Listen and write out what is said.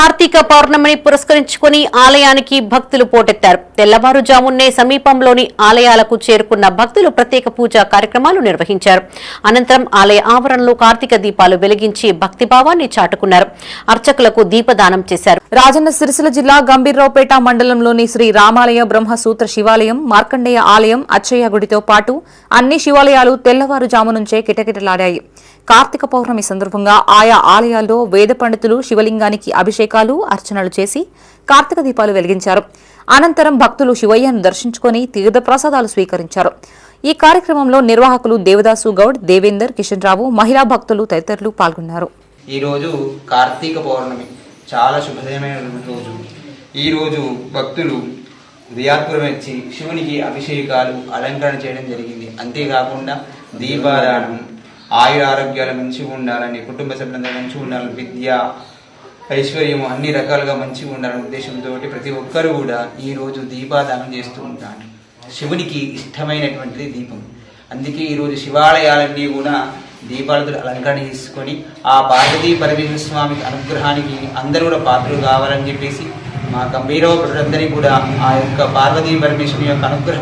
కార్తీక పౌర్ణమిని పురస్కరించుకుని ఆలయానికి భక్తులు పోటెత్తారు. తెల్లవారుజామున్నే సమీపంలోని ఆలయాలకు చేరుకున్న భక్తులు ప్రత్యేక పూజా కార్యక్రమాలు నిర్వహించారు. అనంతరం ఆలయ ఆవరణలో కార్తీక దీపాలు వెలిగించి భక్తిభావాన్ని చాటుకున్నారు. అర్చకులకు దీపదానం చేశారు. రాజన్న సిరిసిల జిల్లా గంభీర్రావుపేట మండలంలోని శ్రీ రామాలయ బ్రహ్మసూత్ర శివాలయం మార్కండేయ ఆలయం అచ్చయ్య గుడితో పాటు అన్ని శివాలయాలు తెల్లవారుజాము నుంచే కిటకిటలాడాయి. కార్తీక పౌర్ణమి సందర్భంగా ఆయా ఆలయాల్లో వేద పండితులు శివలింగానికి అభిషేకాలు అర్చనలు చేసి కార్తీక దీపాలు వెలిగించారు. అనంతరం భక్తులు శివయ్యను దర్శించుకుని తీర్థప్రసాదాలు స్వీకరించారు. ఈ కార్యక్రమంలో నిర్వాహకులు దేవదాసు గౌడ్ దేవేందర్ కిషన్ రావు మహిళా భక్తులు తదితరులు పాల్గొన్నారు. ఈరోజు కార్తీక పౌర్ణమి. చాలా శుభదయమైన రోజు. ఈరోజు భక్తులు ఉదయాత్పురం వచ్చి శివునికి అభిషేకాలు అలంకరణ చేయడం జరిగింది. అంతేకాకుండా దీపారాయణం ఆయుర ఆరోగ్యాలు మంచిగా ఉండాలని కుటుంబ సభ్యులందరూ మంచిగా ఉండాలని విద్య ఐశ్వర్యము అన్ని రకాలుగా మంచిగా ఉండాలనే ఉద్దేశంతో ప్రతి ఒక్కరు కూడా ఈరోజు దీపాదానం చేస్తూ ఉంటారు. శివునికి ఇష్టమైనటువంటిది దీపం. అందుకే ఈరోజు శివాలయాలన్నీ కూడా దీపాలతో అలంకరణ చేసుకొని ఆ పార్వతీ పరమేశ్వర స్వామి అనుగ్రహానికి అందరూ కూడా పాత్రలు కావాలని చెప్పేసి మా గంభీరవ ప్రజలందరినీ కూడా ఆ యొక్క పార్వతీ పరమేశ్వరుని యొక్క అనుగ్రహం